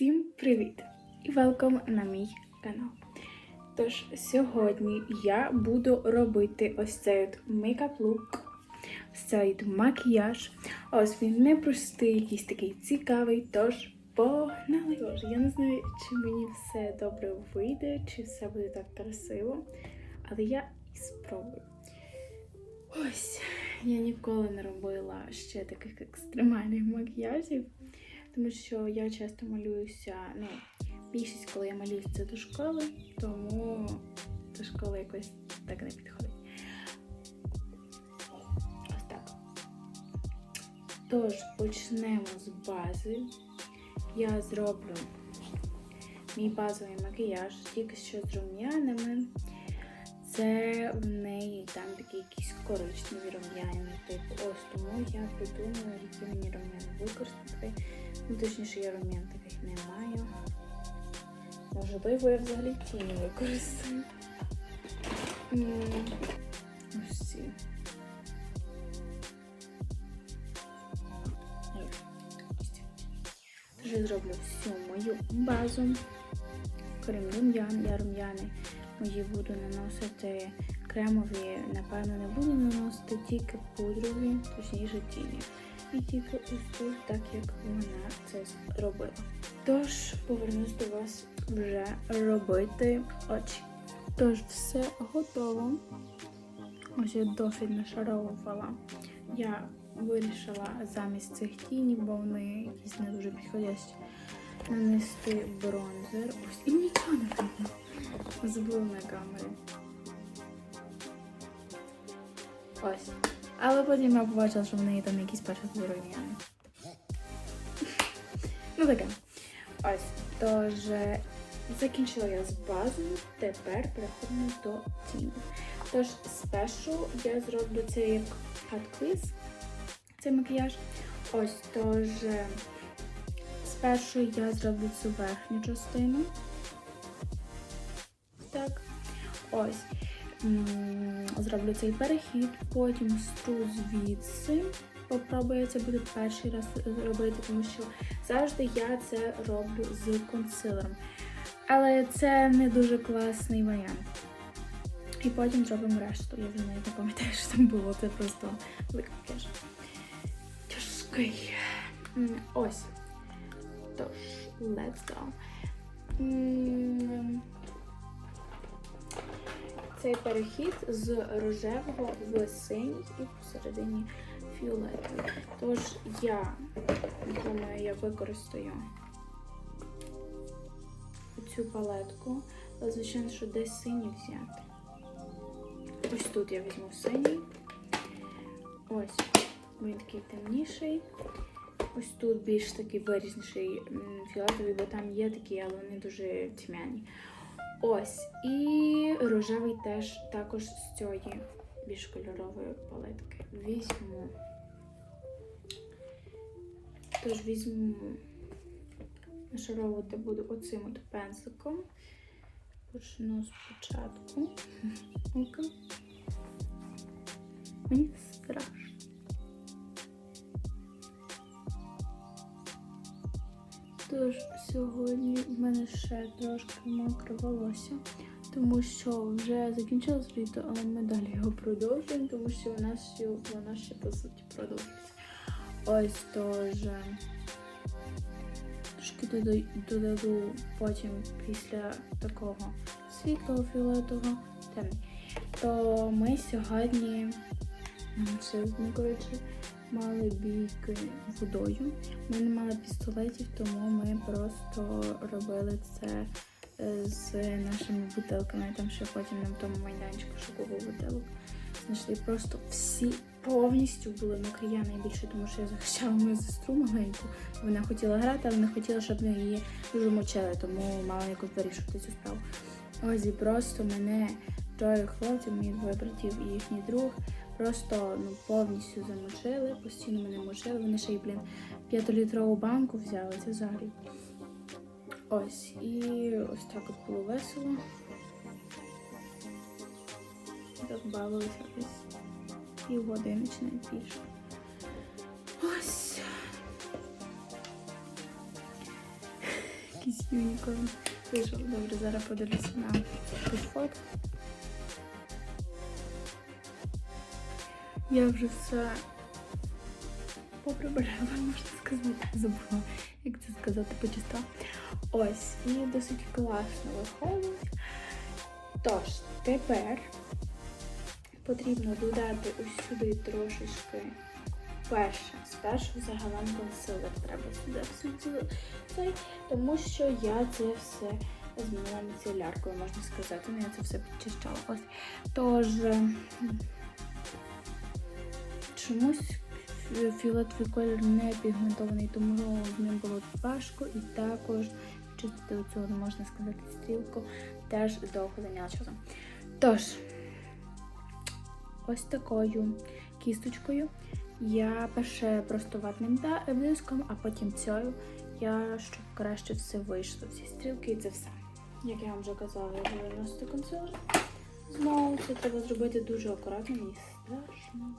Всім привіт і велком на мій канал. Тож сьогодні я буду робити ось цей от мейкап лук, ось цей от макіяж. Ось він непростий, якийсь такий цікавий, тож погнали! Тож, я не знаю, чи мені все добре вийде, чи все буде так красиво, але я і спробую. Ось, я ніколи не робила ще таких екстремальних макіяжів. Тому що я часто малююся, ну, більшість, коли я малююся, це до школи, тому до школи якось так не підходить. Ось так. Тож, почнемо з бази. Я зроблю мій базовий макіяж тільки що з рум'янами. Це в неї там такі якісь коричневі рум'яни, типу ось тому я придумала, які мені рум'яни використати. Ну, точніше, я рум'ян таких не маю. Можливо, я взагалі тіні використаю. М, Ось ці. Я зроблю всю мою базу. Крім рум'ян, я рум'яни мої буду наносити кремові, напевно, не буду наносити тільки пудрові, точніше тіні. І тільки ось тут, так як вона це робила. Тож повернусь до вас вже робити очі. Тож все готово. Ось я досить нашаровувала. Я вирішила замість цих тінів, бо вони якісь не дуже підходящі, нанести бронзер. Ось і нічого не видно. Забув на камері. Ось. Але потім я побачила, що в неї там якісь перші рум'яни. Ну таке. Ось. Тож е, закінчила я з базою, тепер переходимо до тіні. Тож спершу я зроблю це як хат-квіз, цей макіяж. Ось, тож е, спершу я зроблю цю верхню частину. Так. Ось. Зроблю цей перехід, потім стру звідси. Попробую це буде перший раз робити, тому що завжди я це роблю з консилером. Але це не дуже класний варіант. І потім зробимо решту. Я вже навіть не пам'ятаю, що там було. Це просто велика кеш. Тяжкий. Ось. Тож, let's go. Цей перехід з рожевого в синій і посередині фіолетовий. Тож я думаю, я використаю цю палетку. Але, звичайно, що десь синій взяти. Ось тут я візьму синій. Ось він такий темніший. Ось тут більш такий вирізніший фіолетовий, бо там є такі, але вони дуже тьмяні. Ось. І рожевий теж також з цієї більш кольорової палетки. Візьму. Тож візьму, нашаровувати буду оцим от пензликом. Почну спочатку. Мені страшно. Тож сьогодні в мене ще трошки мокре волосся, тому що вже закінчилось літо, але ми далі його продовжуємо, тому що у нас ще, ще по суті продовжується. Ось тож е, трошки дода- додаю потім після такого світлого фіолетового темний. То ми сьогодні сьогодні, коротше, мали бійки водою. Ми не мали пістолетів, тому ми просто робили це е, з нашими бутилками. Там ще потім на тому майданчику, купив бутилок. Знайшли просто всі повністю були мокрі. Я найбільше, тому що я захищала мою сестру маленьку. Вона хотіла грати, але не хотіла, щоб ми її дуже мочили, тому мала якось вирішувати цю справу. Ось і просто мене троє хлопців, мої двоє братів і їхній друг просто ну, повністю замочили, постійно мене мочили. Вони ще й, блін, п'ятилітрову банку взяли, це взагалі. Ось, і ось так от було весело. Так бавилися десь півгодини чи навіть більше. Ось. Якийсь юнікорн. Вийшов. Добре, зараз подивлюся на тут Я вже все поприбирала, можна сказати. Забула, як це сказати по частам. Ось, і досить класно виходить. Тож, тепер потрібно додати ось сюди трошечки перше. Спершу загалом консилер треба сюди всюди цей, тому що я це все змінила міцеляркою, можна сказати. Ну, я це все підчищала. Ось. Тож, чомусь фі- фіолетовий колір не пігментований, тому з ним було важко і також чистити оцю, можна сказати, стрілку теж довго зайняло часом. Тож, ось такою кісточкою я перше просто ватним диском, а потім цією я щоб краще все вийшло. Всі стрілки і це все. Як я вам вже казала, я буду наносити консилер. Знову це треба зробити дуже акуратно, мені страшно.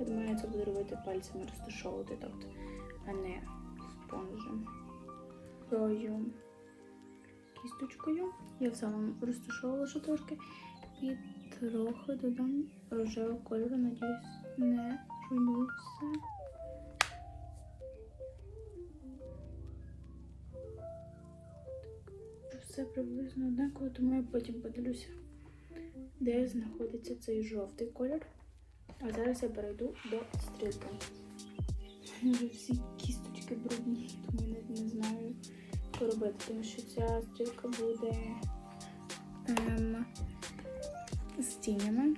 Я думаю, я це буду робити пальцями розташовувати, тобто, а не спонжем. Крою кісточкою. Я в самому розташовувала ще. І трохи додам рожевого кольору, надіюсь, не руйную все. Все приблизно однаково, тому я потім подивлюся, де знаходиться цей жовтий колір. А зараз я перейду до стрілки. Вже всі кісточки брудні, тому я навіть не знаю, що робити, тому що ця стрілка буде ем, з тінями.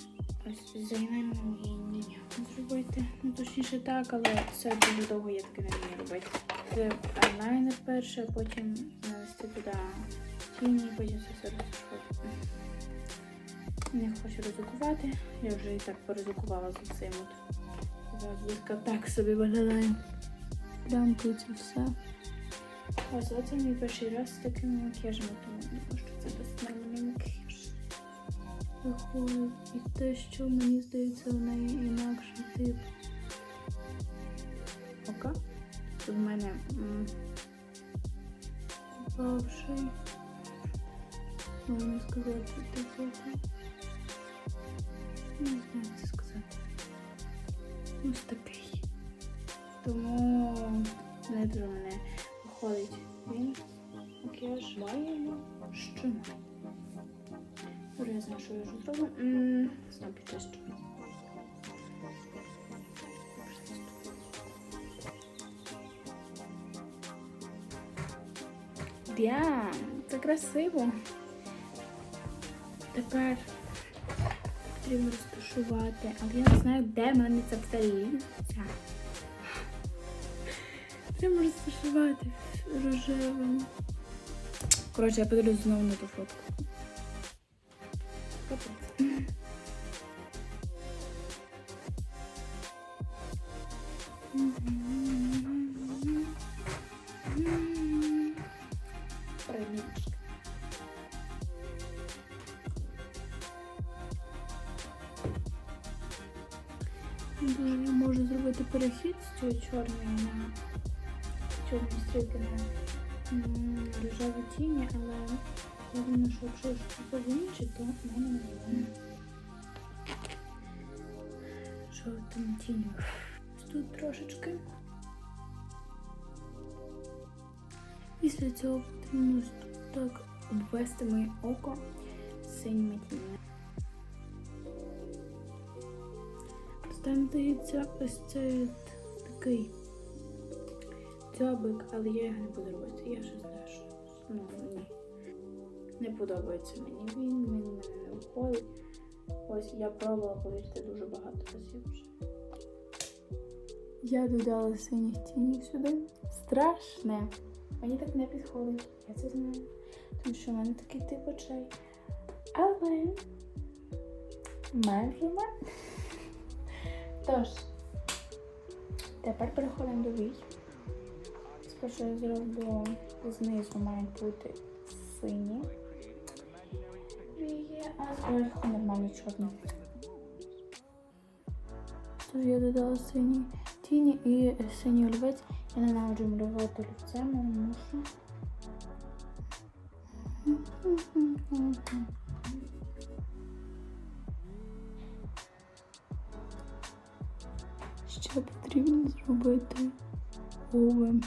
Ось зайнемо її зробити. Ну, точніше так, але це дуже довго я таки не робити. Це айлайнер перше, потім нанести туди тіні, потім все розташувати. Не хочу ризикувати. Я вже і так поризикувала за цим от. Так собі виглядає. Це все. Ось оце мій перший раз з такими макіяжами, тому думаю, що це досить нормальний макіяж. Виходить і те, що мені здається, в неї інакший тип. Ока. Тут в мене бавший. Можна сказати, типу. ока. Не знаю, як це сказати. Ось такий. Тому не дуже мене виходить він. Макіяж маємо що. Добре, я знаю, що я вже зроблю. Знову підчищу. Дя, це красиво. Тепер потрібно розташувати, але я не знаю, де в мене це ліниться. Треба розташувати рожевим. Коротше, я подивлюсь знову на ту фотку. Можу зробити перехід з цієї чорної на чорної стрілки на рожеві тіні, але я думаю, що якщо ж повинчити, то в мене не. Жовтим тінню. Ось Тут трошечки. Після цього потрібно так обвести моє око синіми тінями. Там дається ось цей такий дзьобик, але я його не буду робити. Я вже знаю, що ну, ні. Не подобається мені він, він не виходить. Ось я пробувала, повірте, дуже багато разів вже. Я додала синіх тінів сюди. Страшне. Мені так не підходить, я це знаю. Тому що в мене такий тип очей. Але майже мене. Тож, тепер переходимо до вій. Спершу я зроблю знизу мають бути сині вії, а зверху нормально чорні. Тож я додала сині тіні і синій олівець. Я ненавиджу малювати олівцем, але мушу. Потрібно зробити губи.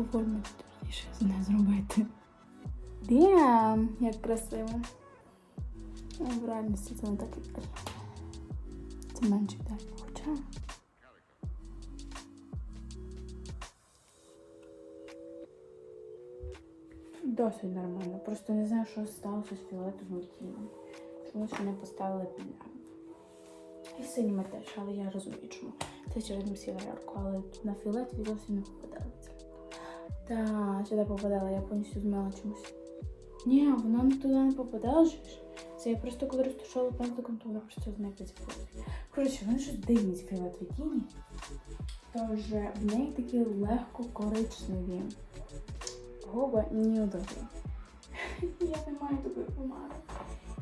Оформити точніше, не зробити. Дям, як красиво. Ну, в реальності це не так ідеально. Це менше ідеально. Хоча. Досить нормально. Просто не знаю, що сталося з фіолетовим тілом. Чому ще не поставили підлями. І синіми теж, але я розумію, чому. Це через мсілярку, але на фіолетові зовсім не попадали це. Та, сюди попадала, я повністю змила чомусь. Ні, вона туди не попадала ж. Це я просто коли розташувала пензликом, то вона просто фото. Коротше, вони щось дивні ці фіолетові тіні. Тож в неї такі легко коричневі губи нюдові. Я не маю такої помади.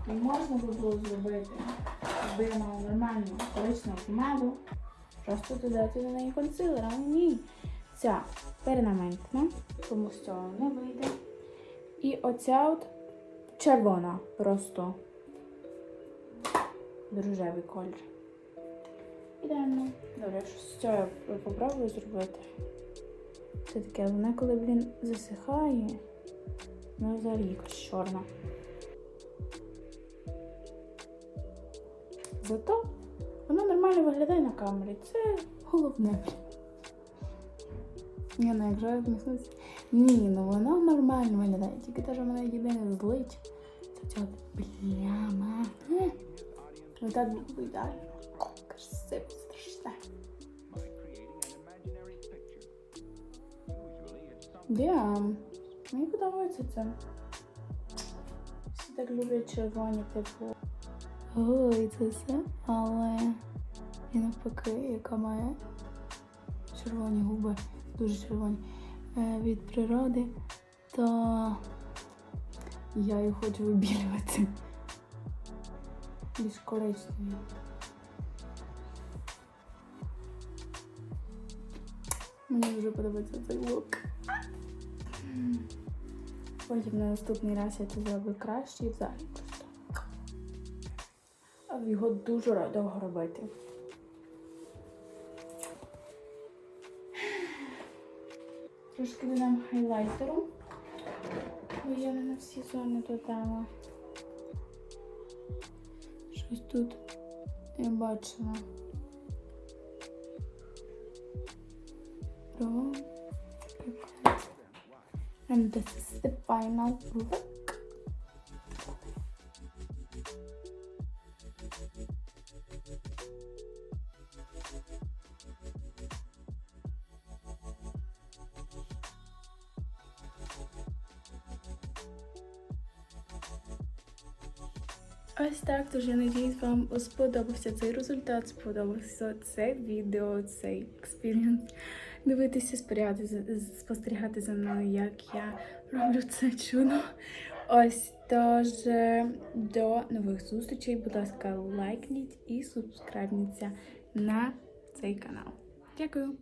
І можна би було зробити, якби я мала нормальну коричневу помаду, просто додати до неї консилер, але ні. Ця перманентна, тому з цього не вийде. І оця от червона просто рожевий колір. Ідеально. Добре, що з цього я попробую зробити. Це таке, вона коли, блін, засихає, вона взагалі якась чорна. Зато вона нормально виглядає на камері. Це головне. блін. Ні, ну якщо я зміснусь. Ні, ну вона нормально виглядає. Тільки те, що мене єдине злить. Це ця пляма. Ну так ідеально. Красиво, страшне. Діам. Мені подобається це. Всі так люблять червоні типу. Ой, це все, але і навпаки, яка має червоні губи, дуже червоні е, від природи, то я їх хочу вибілювати. Більш коричневі. Мені дуже подобається цей лук. Потім на наступний раз я це зроблю краще і взагалі А його дуже довго робити. Трошки додам хайлайтеру. Бо я не на всі зони додала. Щось тут я бачила. Про. And this is the final look. Ось так, тож я надіюсь, вам сподобався цей результат, сподобався це відео, цей експірієнс. Дивитися, спостерігати, за- мною, як я роблю це чудо. Ось тож е, до нових зустрічей. Будь ласка, лайкніть і субскрайбніться на цей канал. Дякую!